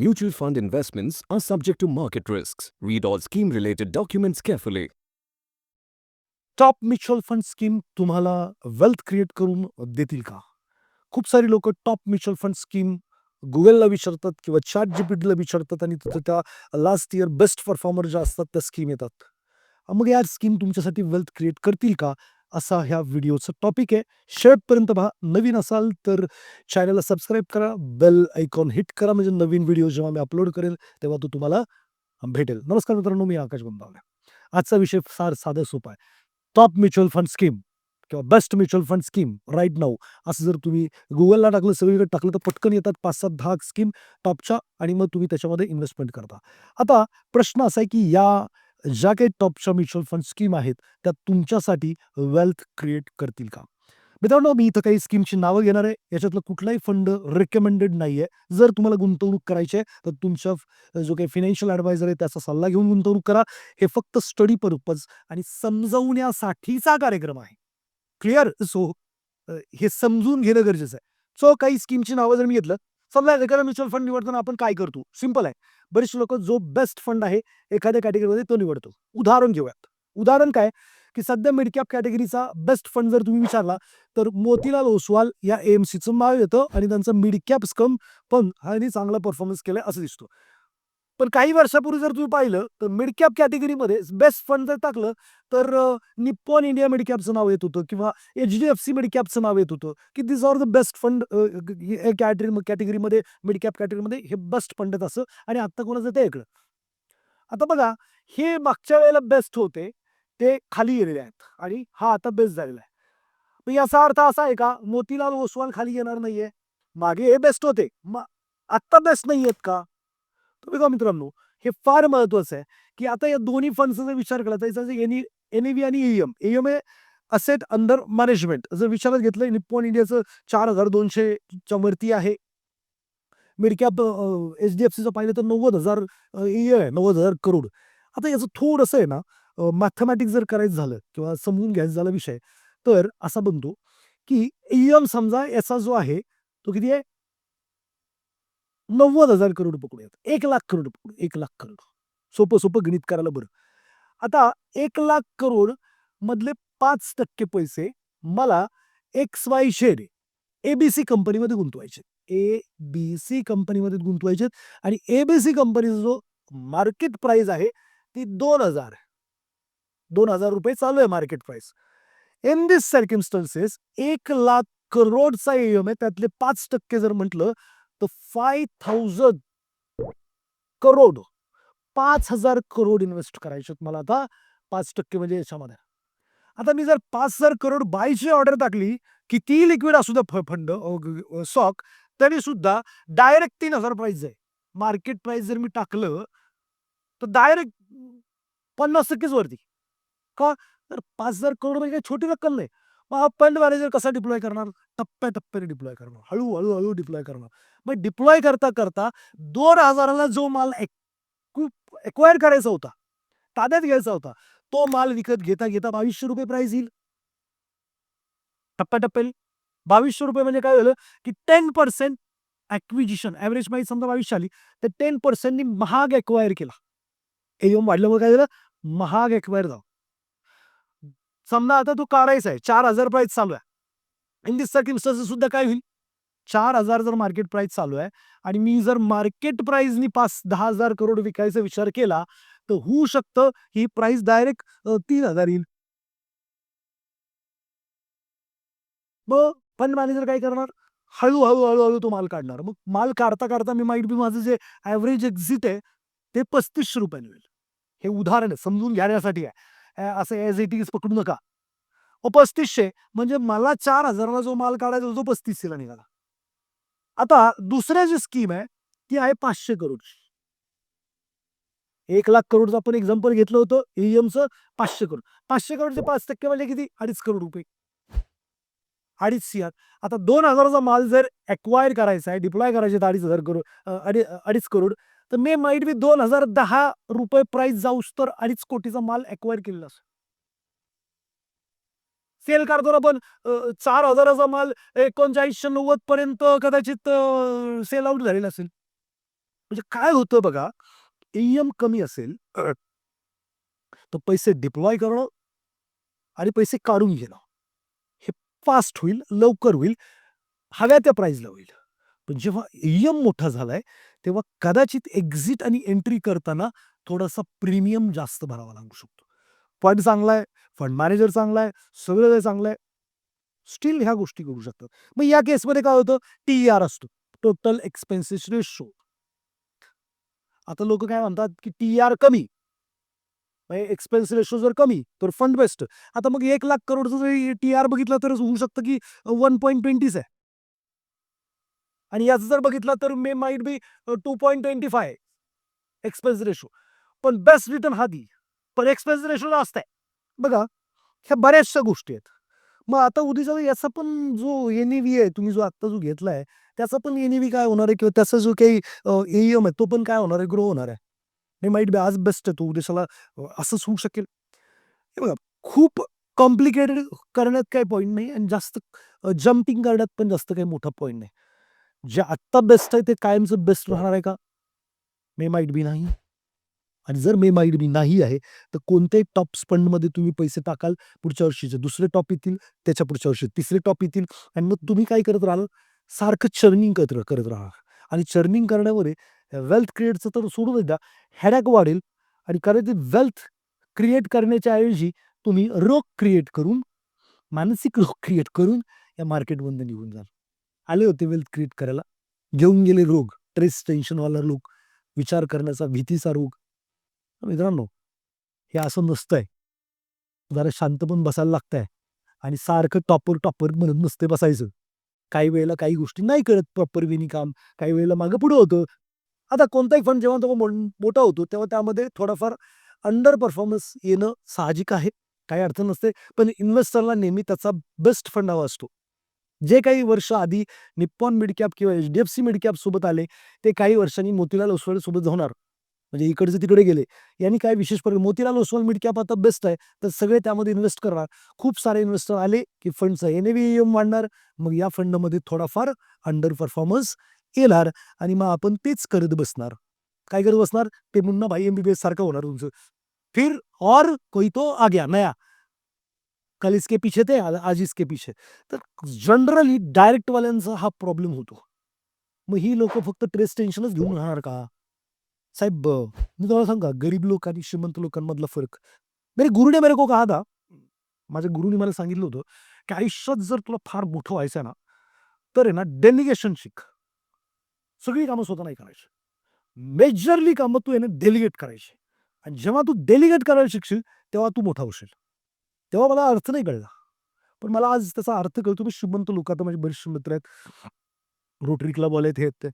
Mutual fund investments are subject to market risks. Read all scheme related documents carefully. Top mutual fund scheme तुम्हाला wealth create करून देतील का खूप सारी लोक टॉप म्युच्युअल फंड स्कीम गुगलला विचारतात किंवा चॅट जीपीटीला विचारतात आणि तिथं त्या लास्ट इयर बेस्ट परफॉर्मर ज्या असतात त्या स्कीम येतात मग या स्कीम तुमच्यासाठी वेल्थ क्रिएट करतील का असा ह्या व्हिडिओचं टॉपिक आहे. शेवटपर्यंत पहा नवीन असाल तर चॅनलला सबस्क्राईब करा बेल आयकॉन हिट करा म्हणजे नवीन व्हिडिओ जेव्हा मी अपलोड करेल तेव्हा तो तुम्हाला भेटेल. नमस्कार मित्रांनो मी आकाश बंबावले आजचा विषय फार साधा सोपा आहे. टॉप म्युच्युअल फंड स्कीम किंवा best mutual fund scheme right now असं जर तुम्ही गुगलला टाकलं सगळीकडे टाकलं तर पटकन येतात पाच सात दहा स्कीम टॉपच्या आणि मग तुम्ही त्याच्यामध्ये इन्व्हेस्टमेंट करता. आता प्रश्न असा आहे की या ज्या काही टॉपच्या म्युच्युअल फंड स्कीम आहेत त्या तुमच्यासाठी वेल्थ क्रिएट करतील का? मित्रांनो मी इथं काही स्कीमची नावं घेणार आहे. याच्यातलं कुठलाही फंड रेकमेंडेड नाही आहे जर तुम्हाला गुंतवणूक करायची आहे तर तुमच्या जो काही फिनान्शियल ॲडवायझर आहे त्याचा सल्ला घेऊन गुंतवणूक करा. हे फक्त स्टडी पर्पज आणि समजवण्यासाठीचा कार्यक्रम आहे. क्लिअर सो हे समजून घेणं गरजेचं आहे. सो काही स्कीमची नावं जर मी घेतलं समजा एखादा म्युच्युअल फंड निवडताना आपण काय करतो? सिंपल आहे. बरेचसे लोक जो बेस्ट फंड आहे एखाद्या कॅटेगरीमध्ये तो निवडतो. उदाहरण घेऊयात. उदाहरण काय? की सध्या मिडकॅप कॅटेगरीचा बेस्ट फंड जर तुम्ही विचारला तर मोतीलाल ओसवाल या एएमसीचं नाव येतं आणि त्यांचं मिडकॅप स्कम पण ह्यांनी चांगला परफॉर्मन्स केलाय असं दिसतो. पण काही वर्षापूर्वी जर तुम्ही पाहिलं तर मिडकॅप कॅटेगरीमध्ये बेस्ट फंड जर टाकलं तर निप्पॉन इंडिया मिडकॅपचं नाव येत होतं किंवा एच डी एफ सी मिडकॅपचं नाव येत होतं की this are the best fund category कॅटेगरीमध्ये मिडकॅप कॅटेगरीमध्ये हे बेस्ट फंड आहेत असं आणि आत्ता कोणाचं ते ऐकलं आता बघा हे मागच्या वेळेला बेस्ट होते ते खाली गेलेले आहेत आणि हा आता बेस्ट झालेला आहे. मग याचा अर्थ असा आहे का मोतीलाल ओसवाल खाली येणार नाहीये. मागे हे बेस्ट होते. मग आत्ता बेस्ट नाही आहेत का? तर बघा मित्रांनो हे फार महत्वाचं आहे की आता या दोन्ही फंडचा विचार केला तर याचा ई एन आणि एम एम हे असेट अंडर मॅनेजमेंट जर विचारात घेतलं निप्पॉन इंडियाचं चार हजार दोनशेच्या वरती आहे. Mid cap H D F सीचं पाहिलं तर नव्वद हजार ए आहे नव्वद हजार करोड. आता याचं थोडंसं आहे ना मॅथमॅटिक्स जर करायचं झालं किंवा समजून घ्यायचं झाला विषय तर असा बनतो की एम समजा याचा जो आहे तो किती आहे? नव्वद हजार करोड पकडूयात. एक लाख करोड पकडू एक लाख करोड. सोपं सोपं गणित करायला बरं. आता एक लाख करोड मधले पाच टक्के पैसे मला एक्स वाय शेड एबीसी कंपनीमध्ये गुंतवायचे ए बी सी कंपनीमध्ये गुंतवायचे आणि एबीसी कंपनीचा जो मार्केट प्राइस आहे ती दोन हजार. दोन हजार रुपये चालू आहे market price in this circumstances एक लाख करोडचा एम आहे त्यातले पाच टक्के जर म्हटलं तर फाय थाउजंड करोड पाच हजार करोड इन्व्हेस्ट करायचे मला आता. पाच टक्के म्हणजे याच्यामध्ये. आता मी जर पाच हजार करोड बायची ऑर्डर टाकली किती लिक्विड असू द्या फंड स्टॉक तरी सुद्धा डायरेक्ट तीन हजार प्राइस आहे. मार्केट प्राइस जर मी टाकलं तर डायरेक्ट पन्नास टक्केच वरती. का? तर पाच हजार करोड म्हणजे काही छोटी रक्कम नाही. मग आपण फंड मॅनेजर कसा डिप्लॉय करणार? टप्प्याटप्प्याने डिप्लॉय करणार. हळू हळू हळू डिप्लॉय करणार. मग डिप्लॉय करता करता दोन हजाराला जो माल एक्वायर करायचा होता ताब्यात घ्यायचा होता तो माल विकत घेता घेता बावीसशे रुपये प्राइस येईल. टप्प्याटप्प्याने. बावीसशे रुपये म्हणजे काय झालं की ten percent acquisition average price समजा बावीसशे आली तर टेन पर्सेंटनी महाग एक्वायर केला. एम वाढल्यामुळे काय झालं? महाग एक्वायर झालं. समजा आता तो काढायचा आहे चार हजार प्राईस चालू आहे. इन दिस सर्किमस्टन्सेस सुद्धा काय होईल? चार हजार जर मार्केट प्राइस चालू आहे आणि मी जर मार्केट प्राइसनी पाच दहा हजार करोड विकायचा विचार केला तर होऊ शकतं ही प्राइस डायरेक्ट तीन हजार येईल. मग फंड मॅनेजर काय करणार? हळूहळू हळूहळू तो माल काढणार. मग माल काढता काढता मी माईट बी माझं जे ॲव्हरेज एक्झिट आहे ते पस्तीसशे रुपयाने होईल. हे उदाहरण आहे समजून घेण्यासाठी आहे. असं एज इट इज पकडू नका. ओ पस्तीसशे म्हणजे मला चार हजाराला जो माल काढायचा तो पस्तीसशेला निघाला. आता दुसऱ्या जी स्कीम आहे ती आहे पाचशे करोड. एक लाख करोडचं आपण एक्झाम्पल घेतलं होतं ईएमचं पाचशे करोड. पाचशे करोडचे पाच टक्के म्हणजे किती? अडीच करोड रुपये. अडीच सीआर आता दोन हजाराचा माल जर एक्वायर करायचा आहे डिप्लॉय करायचे तर अडीच हजार करोड अडीच करोड तर मे माईट बी दोन हजार दहा रुपये प्राइस जाऊस तर अडीच कोटीचा माल एक्वायर केलेला असतो सेल करताना पण चार हजाराचा माल एकोणचाळीसशे नव्वद पर्यंत कदाचित सेल आउट झालेला असेल. म्हणजे काय होतं बघा एम कमी असेल तर पैसे डिप्लॉय करणं आणि पैसे काढून घेणं हे फास्ट होईल लवकर होईल हव्या त्या प्राईजला होईल. पण जेव्हा एम मोठा झालाय तेव्हा कदाचित एक्झिट आणि एंट्री करताना थोडासा प्रीमियम जास्त भरावा लागू शकतो. फंड चांगला आहे फंड मॅनेजर चांगला आहे सगळं काही चांगलं आहे स्टील ह्या गोष्टी करू शकतात. मग या केसमध्ये काय होतं? टी आर असतो. Total expenses ratio. आता लोक काय म्हणतात की टी आर कमी. म्हणजे एक्सपेन्स रेशो जर कमी तर फंड बेस्ट. आता मग एक लाख करोडचं जरी टी आर बघितलं तर होऊ शकतं की वन पॉईंट ट्वेंटीच आहे. आणि याचं जर बघितलं तर may might be two point twenty five expense ratio पण बेस्ट रिटर्न हा दी. पण एक्सपेन्स रेशो जास्त आहे. बघा ह्या बऱ्याचशा गोष्टी आहेत. मग आता उद्याचा याचा पण जो एन आहे तुम्ही जो आत्ता जो घेतला आहे त्याचा पण एन काय होणार आहे? किंवा त्याचा जो काही एम आहे तो पण काय होणार आहे? ग्रो होणार आहे. हे माईट बी आज बेस्ट आहे तो उद्याला असंच होऊ शकेल. हे बघा खूप कॉम्प्लिकेटेड करण्यात काही पॉईंट नाही आणि जास्त जम्पिंग करण्यात पण जास्त काही मोठा पॉईंट नाही. जे आत्ता बेस्ट आहे ते कायमचं बेस्ट राहणार आहे का? मे माईट बी नाही. आणि जर मे माईट बी नाही आहे तर कोणत्याही टॉप फंडमध्ये तुम्ही पैसे टाकाल पुढच्या वर्षीचे. दुसरे टॉप येतील त्याच्या पुढच्या वर्षी. तिसरे टॉप येतील. आणि मग तुम्ही काय करत राहाल? सारखं चर्निंग करत करत राहा. आणि चर्निंग करण्यामध्ये वेल्थ क्रिएटचं तर सोडून द्या. हॅडॅक वाढेल. आणि कारण ते वेल्थ क्रिएट करण्याच्या ऐवजी तुम्ही रोग क्रिएट करून मानसिक रोग क्रिएट करून या मार्केटमध्ये निघून जाल. आले होते वेल्थ क्रिएट करायला. घेऊन गेले रोग स्ट्रेस टेन्शनवाला रोग विचार करण्याचा भीतीचा रोग. मित्रांनो हे असं नसतंय. जरा शांत पण बसायला लागतंय. आणि सारखं टॉपर टॉपर म्हणत नसते बसायचं. काही वेळेला काही गोष्टी नाही करत प्रॉपर विनी काम. काही वेळेला मागं पुढं होतं. आता कोणताही फंड जेव्हा तो मोन- मोठा होतो तेव्हा त्यामध्ये थोडाफार अंडर परफॉर्मन्स येणं साहजिक आहे. काही अडचण नसते. पण इन्व्हेस्टरला नेहमी त्याचा बेस्ट फंड हवा असतो. जे काही वर्ष आधी निप्पॉन मिडकॅप किंवा H D F C midcap सोबत आले ते काही वर्षांनी मोतीलाल ओसवाल सोबत होणार. म्हणजे इकडचे तिकडे गेले. यांनी काय विशेष प्रकार मोतीलाल ओसवाल मिडकॅप आता बेस्ट आहे तर सगळे त्यामध्ये इन्व्हेस्ट करणार. खूप सारे इन्व्हेस्टर आले की फंडचा एन एम वाढणार. मग या फंडमध्ये थोडाफार अंडर परफॉर्मन्स येणार आणि मग आपण तेच करत बसणार. काय करत बसणार? ते मुन्ना भाई एमबीबीएस सारखं होणार तुमचं. फिर और कोई तो आ गया नया. कल इसके पीछे थे आज इसके पीछे. तर जनरली डायरेक्ट वाल्यांचा हा प्रॉब्लेम होतो. मग ही लोक फक्त ट्रेस टेन्शनच घेऊन राहणार का? साहेब मी तुम्हाला सांगा गरीब लोक आणि श्रीमंत लोकांमधला फरक. मेरे गुरुने मेरे को कहा था माझ्या गुरुने मला सांगितलं होतं की आयुष्यात जर तुला फार मोठं व्हायचं आहे ना तर आहे ना डेलिगेशन शिक. सगळी कामं स्वतः नाही करायची. मेजरली कामं तू आहे ना डेलिगेट करायची. आणि जेव्हा तू डेलिगेट करायला शिकशील तेव्हा तू मोठा होशील. तेव्हा मला अर्थ नाही कळला. पण मला आज त्याचा अर्थ कळतो मी श्रीमंत लोक आता माझे बरेचसे मित्र आहेत. रोटरी क्लब वाले आहेत हे ते.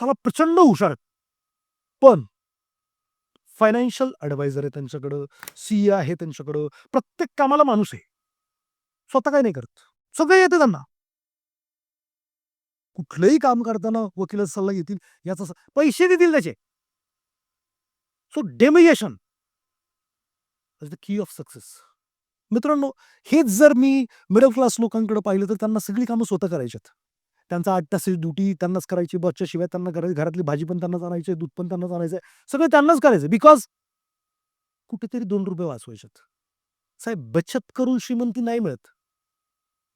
साला प्रचंड हुशार आहेत. पण फायनान्शियल ॲडवायझर आहे त्यांच्याकडं सी आहे त्यांच्याकडं प्रत्येक कामाला माणूस आहे. स्वतः काय नाही करत. सगळं येतं त्यांना. कुठलंही काम करताना वकिलाचा सल्ला घेतील याचा पैसे देतील त्याचे. So delegation the key of success मित्रांनो हेच जर मी मिडल क्लास लोकांकडे पाहिलं तर त्यांना सगळी कामं स्वतः करायच्यात त्यांचा आठ तासाची ड्युटी त्यांनाच करायची बसच्या शिवाय त्यांना करायची घरातली भाजी पण त्यांनाच आणायची दूध पण त्यांनाच आणायचं सगळं त्यांनाच करायचं बिकॉज कुठेतरी दोन रुपये वाचवायच्यात साहेब बचत करून श्रीमंती नाही मिळत.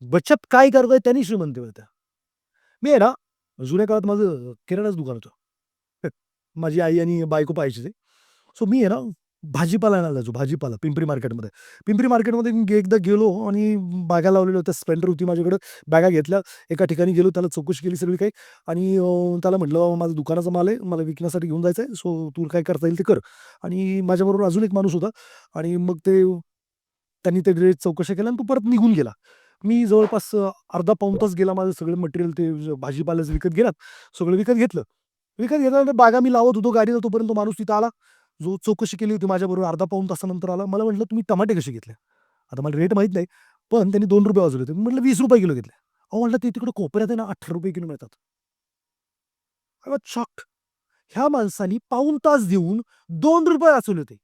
बचत काय करतोय त्यांनी श्रीमंती मिळते. मी आहे ना जुन्या काळात माझं किराणाच दुकान होतं. माझी आई आणि बायको पाहायची ते सो मी आहे ना भाजीपाला आणायला जायचो भाजीपाला पिंपरी मार्केटमध्ये. पिंपरी मार्केटमध्ये मी एकदा गेलो आणि बॅगा लावलेल्या होत्या स्पेंडर होती माझ्याकडं. बॅगा घेतल्या एका ठिकाणी गेलो त्याला चौकशी केली सगळी काही आणि त्याला म्हटलं "बाबा, माझं दुकानाचा माल आहे मला विकण्यासाठी घेऊन जायचं आहे सो तू काय करता येईल ते कर. आणि माझ्याबरोबर अजून एक माणूस होता आणि मग ते त्यांनी ते ड्रेस चौकशा केल्या आणि तो परत निघून गेला. मी जवळपास अ, अर्धा पाऊण तास गेला माझं सगळं मटेरियल ते भाजीपाल्याचं विकत गेलात सगळं विकत घेतलं. विकत घेतल्यानंतर बागा मी लावत होतो गाडीला तोपर्यंत तो माणूस तिथं आला. जो चौकशी केली होती माझ्याबरोबर अर्धा पाऊण तासानंतर आला मला म्हटलं तुम्ही टमाटे कसे घेतले? आता मला रेट माहीत नाही पण त्यांनी दोन रुपये वाजवले होते. मी म्हटलं वीस रुपये किलो घेतले. अहो म्हटलं ते तिकडे कोपऱ्यात आहे ना अठरा रुपये किलो मिळतात. आय वॉज शॉक्ड ह्या माणसानी पाऊण तास देऊन दोन रुपये वाचवले होते.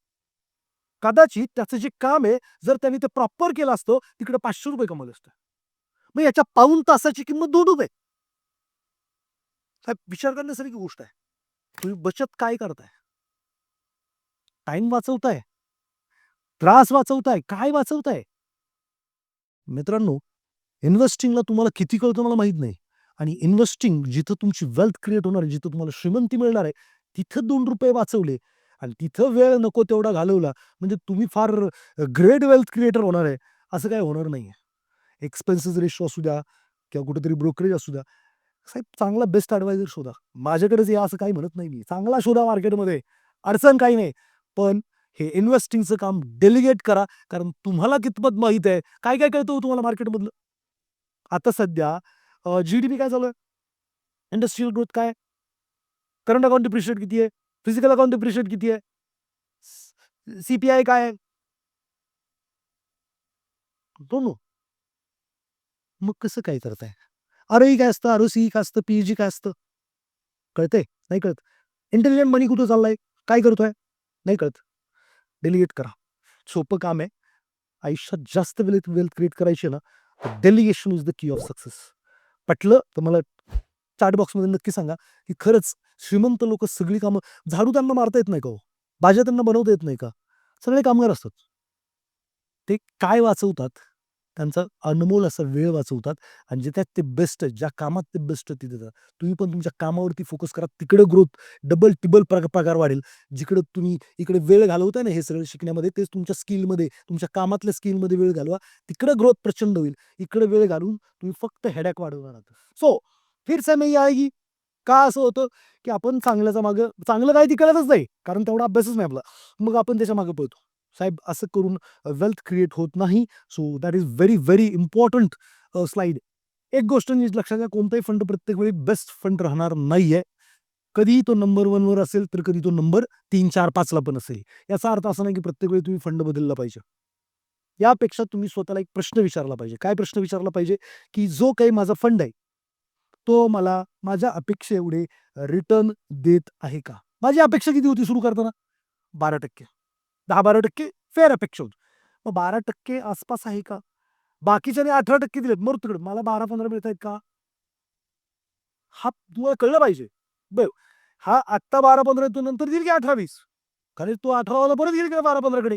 कदाचित त्याचं जे काम आहे जर त्यांनी ते प्रॉपर केलं असतं तिकडे पाचशे रुपये कमवले असतं. मग याच्या पाऊण तासाची किंमत दोन रुपये. विचार करण्यासारखी गोष्ट आहे. तुम्ही बचत काय करताय? टाईम वाचवताय? त्रास वाचवताय? काय वाचवताय? मित्रांनो, इन्व्हेस्टिंगला तुम्हाला किती कळतं मला माहीत नाही आणि इन्व्हेस्टिंग जिथं तुमची वेल्थ क्रिएट होणार आहे, जिथं तुम्हाला श्रीमंती मिळणार आहे, तिथं दोन रुपये वाचवले आणि तिथं वेळ नको तेवढा घालवला, म्हणजे तुम्ही फार ग्रेट वेल्थ क्रिएटर होणार आहे, असं काही होणार नाहीये. एक्सपेन्सेस रेशो असू द्या किंवा कुठेतरी ब्रोकरेज असू द्या. साहेब चांगला बेस्ट ॲडवायझर शोधा. माझ्याकडेच या असं काही म्हणत नाही मी. चांगला शोधा मार्केटमध्ये. अडचण काही नाही. पण हे इन्व्हेस्टिंगचं काम डेलिगेट करा. कारण तुम्हाला कितपत माहीत आहे, काय-काय कळतं हो तुम्हाला मार्केटमधलं? आता सध्या जी-डी-पी काय चालू आहे? इंडस्ट्रियल ग्रोथ काय करंट अकाउंट डिप्रिशिएट किती आहे? फिजिकल अकाउंट डिप्रिशिएट किती आहे? सी-पी-आय काय आहे? दोन मग कसं काय करताय? आर ई काय असतं? आर-ओ-सी काय असतं? पी-ई-जी काय असतं? कळतंय? नाही कळत. इंटेलिजंट मनी कुठं चाललाय? काय करतोय? नाही कळत. डेलिगेट करा. सोपं काम आहे. आयुष्यात जास्त वेल्थ वेल्थ क्रिएट करायची आहे ना, delegation is the key of success. पटलं तर मला चार्ट बॉक्समध्ये नक्की सांगा, की खरंच श्रीमंत लोक सगळी कामं झाडू त्यांना मारता येत नाही का हो? भाज्या त्यांना बनवता येत नाही का? सगळे कामगार असतात. ते काय वाचवतात? त्यांचा अनमोल असा वेळ वाचवतात आणि जे त्यात ते बेस्ट ज्या कामात ते बेस्ट आहेत तिथे तुम्ही पण तुमच्या कामावरती फोकस करा. तिकडे ग्रोथ डबल टिबल पगार वाढेल. जिकडे तुम्ही इकडे वेळ घालवताय ना हे सगळं शिकण्यामध्ये, तेच तुमच्या स्किलमध्ये, तुमच्या कामातल्या स्किलमध्ये वेळ घालवा. तिकडे ग्रोथ प्रचंड होईल. इकडे वेळ घालून तुम्ही फक्त हेडॅक वाढवणार आहात. सो फिर से मैं का असं होतं, की आपण चांगल्याचा मागं चांगलं काय ते कळतच नाही. कारण तेवढा अभ्यासच नाही आपला. मग आपण त्याच्यामागे पळतो. साहेब असं करून वेल्थ क्रिएट होत नाही. So that is very, very important slide slide. एक गोष्ट नीट लक्षात घ्या, कोणताही फंड प्रत्येक वेळी बेस्ट फंड राहणार नाहीये. कधीही तो नंबर वनवर असेल, तर कधी तो नंबर तीन चार पाचला पण असेल. याचा अर्थ असा नाही, की प्रत्येक वेळी तुम्ही फंड बदलला पाहिजे. यापेक्षा तुम्ही स्वतःला एक प्रश्न विचारला पाहिजे. काय प्रश्न विचारला पाहिजे, की जो काही माझा फंड आहे, तो मला माझ्या अपेक्षेएवढे रिटर्न देत आहे का? माझी अपेक्षा किती होती सुरू करताना? बारा टक्के 12% 10-12% फेअर अपेक्षा होती. मग 12% आसपास आहे का? बाकीच्याने 18% दिलेत. मग तिकडे. मला 12-15 मिळतायत का? हा तुम्हाला कळलं पाहिजे. बर हा आत्ता बारा पंधरा तू नंतर देईल की अठरा वीस कारण तो 18 परत येईल का बारा पंधराकडे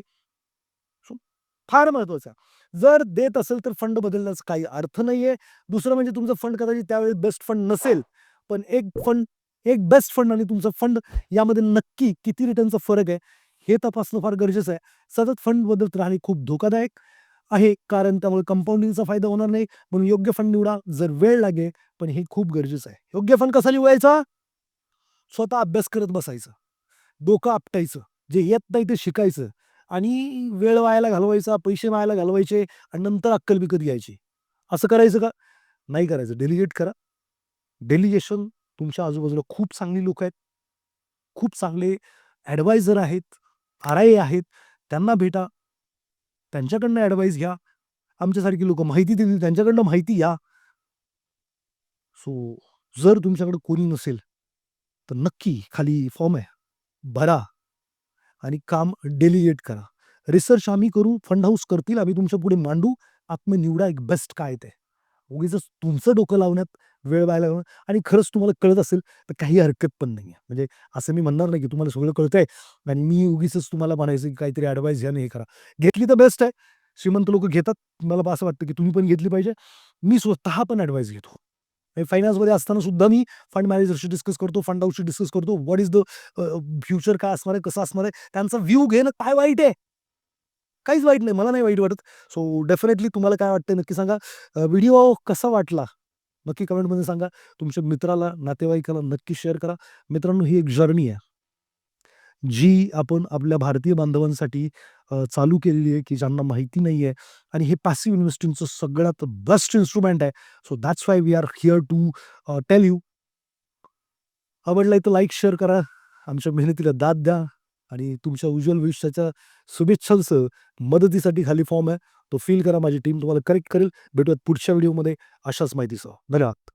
फार महत्वाचं आहे. जर देत असेल तर फंड बदलण्याचा काही अर्थ नाहीये. दुसरं म्हणजे तुमचं फंड कदाचित त्यावेळी बेस्ट फंड नसेल. पण एक फंड एक बेस्ट फंड आणि तुमचं फंड यामध्ये नक्की किती रिटर्नचा फरक आहे, हे तपासणं फार गरजेचं आहे. सतत फंड बदलत राहणे खूप धोकादायक आहे. कारण त्यामुळे कंपाऊंडिंगचा फायदा होणार नाही. म्हणून योग्य फंड निवडा. जर वेळ लागेल, पण हे खूप गरजेचं आहे. योग्य फंड कसा निवडायचा? स्वतः अभ्यास करत बसायचं. डोकं आपटायचं. जे येत नाही ते शिकायचं आणि वेळ वायाला घालवायचा, पैसे वायाला घालवायचे आणि नंतर अक्कल विकत घ्यायची. असं करायचं का? नाही करायचं. डेलिगेट करा. डेलिगेशन तुमच्या आजूबाजूला खूप चांगली लोक आहेत. खूप चांगले ॲडवायझर आहेत, आर-आय आहेत. त्यांना भेटा. त्यांच्याकडनं ॲडवाईस घ्या. आमच्यासारखी लोकं माहिती देतील, त्यांच्याकडनं माहिती या सो जर तुमच्याकडे कोणी नसेल, तर नक्की खाली फॉर्म आहे. भरा आणि काम डेलिगेट करा. रिसर्च आम्ही करू, फंड हाऊस करतील, आम्ही तुमच्यापुढे मांडू. आत्मनिवडा एक बेस्ट काय ते. उगीचच तुमचं डोकं लावण्यात वेळ व्हायला आणि खरंच तुम्हाला कळत असेल, तर काही हरकत पण नाहीये. म्हणजे असं मी म्हणणार नाही, की तुम्हाला सगळं कळतंय आणि मी उगीचच तुम्हाला म्हणायचं, की काहीतरी ॲडवाईस घ्या नाही हे करा. घेतली तर बेस्ट आहे. श्रीमंत लोकं घेतात. मला असं वाटतं, की तुम्ही पण घेतली पाहिजे. मी स्वतः पण ॲडवाईस घेतो. फायनान्समध्ये असताना सुद्धा मी फंड मॅनेजरशी डिस्कस करतो, फंड हाऊसशी डिस्कस करतो. व्हॉट इज द फ्युचर काय असणार आहे, कसं असणार आहे, त्यांचा व्ह्यू घेणं काय वाईट आहे? काहीच वाईट नाही. मला नाही वाईट वाटत. सो डेफिनेटली तुम्हाला काय वाटतं नक्की सांगा. व्हिडिओ कसा वाटला? नक्की कमेंटमध्ये सांगा. तुमच्या मित्राला, नातेवाईकाला नक्की शेअर करा. मित्रांनो ही एक जर्नी आहे. जी आपण आपल्या भारतीय बांधवांसाठी चालू केलेली आहे, की ज्यांना माहिती नाही आहे आणि हे पॅसिव्ह इन्व्हेस्टिंगचं सगळ्यात बेस्ट इन्स्ट्रुमेंट आहे. So that's why we are here to tell you. आवडलाय तर लाईक, शेअर करा. आमच्या मेहनतीला दाद द्या आणि तुमच्या उज्ज्वल भविष्याच्या शुभेच्छांसह मदतीसाठी खाली फॉर्म आहे. तो फिल करा. माझी टीम तुम्हाला करेक्ट करेल. भेटूयात पुढच्या व्हिडिओमध्ये अशाच माहितीसह. धन्यवाद.